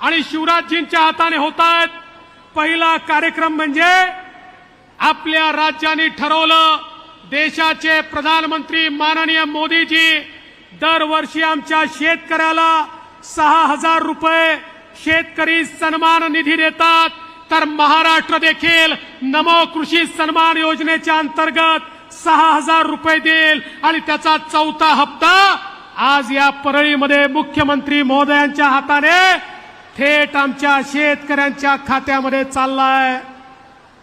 आणि शिवराजजींच्या हाताने होत आहेत पहिला कार्यक्रम म्हणजे आपल्या राज्याने ठरवलं देशाचे प्रधानमंत्री माननीय मोदीजी दरवर्षी आमच्या शेतकऱ्याला सहा हजार रुपये शेतकरी सन्मान निधी देतात. तर महाराष्ट्र देखील नमो कृषी सन्मान योजनेच्या अंतर्गत सहा हजार रुपये देईल. आणि त्याचा चौथा हप्ता आज या परळीमध्ये मुख्यमंत्री महोदयांच्या हाताने थेट आमच्या शेतकऱ्यांच्या खात्यामध्ये चाललाय.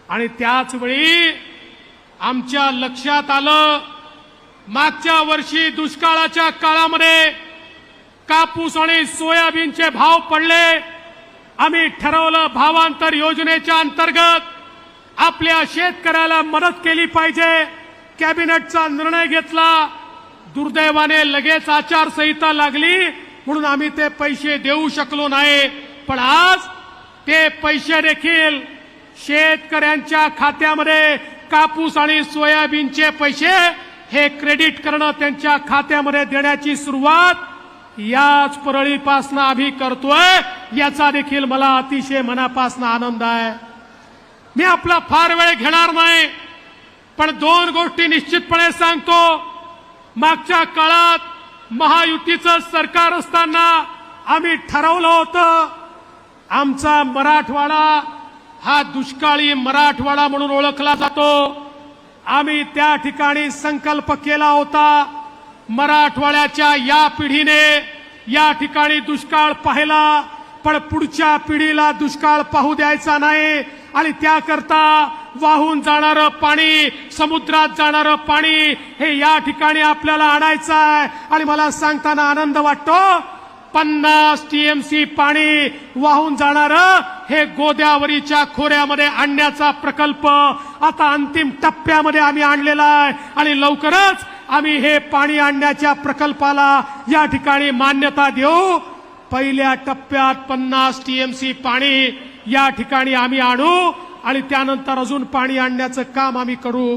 आणि त्याच वेळी आमच्या लक्षात आलं मागच्या वर्षी दुष्काळाच्या काळामध्ये कापूस आणि सोयाबीनचे भाव पडले. आम्ही ठरवलं भावांतर योजनेच्या अंतर्गत आपल्या शेतकऱ्याला मदत केली पाहिजे. कॅबिनेटचा निर्णय घेतला. दुर्दैवाने लगेच आचारसंहिता लागली. म्हणून आम्ही ते पैसे देऊ शकलो नाही. पण आज ते पैसे देखील शेतकऱ्यांच्या खात्यामध्ये कापूस आणि सोयाबीनचे पैसे हे क्रेडिट करणं त्यांच्या खात्यामध्ये देण्याची सुरुवात याच परळीपासनं आम्ही करतोय. याचा देखील मला अतिशय मनापासनं आनंद आहे. मी आपला फार वेळ घेणार नाही पण दोन गोष्टी निश्चितपणे सांगतो. मागच्या काळात महायुतीचं सरकार असताना आम्ही ठरवलं होतं आमचा मराठवाडा हा दुष्काळी मराठवाडा म्हणून ओळखला जातो. आम्ही त्या ठिकाणी संकल्प केला होता मराठवाड्याच्या या पिढीने या ठिकाणी दुष्काळ पाहिला पण पुढच्या पिढीला दुष्काळ पाहू द्यायचा नाही. आणि त्याकरता वाहून जाणारं पाणी समुद्रात जाणारं पाणी हे या ठिकाणी आपल्याला आणायचं आहे. आणि मला सांगताना आनंद वाटतो पन्नास टीएमसी पाणी वाहून जाणारं हे गोद्यावरीच्या खोऱ्यामध्ये आणण्याचा प्रकल्प आता अंतिम टप्प्यामध्ये आम्ही आणलेला आहे. आणि लवकरच आम्ही हे पाणी आणण्याच्या प्रकल्पाला या ठिकाणी मान्यता देऊ. पहिल्या टप्प्यात पन्नास टीएमसी पाणी या ठिकाणी आम्ही आणू आणि त्यानंतर अजून पाणी आणण्याचं काम आम्ही करू.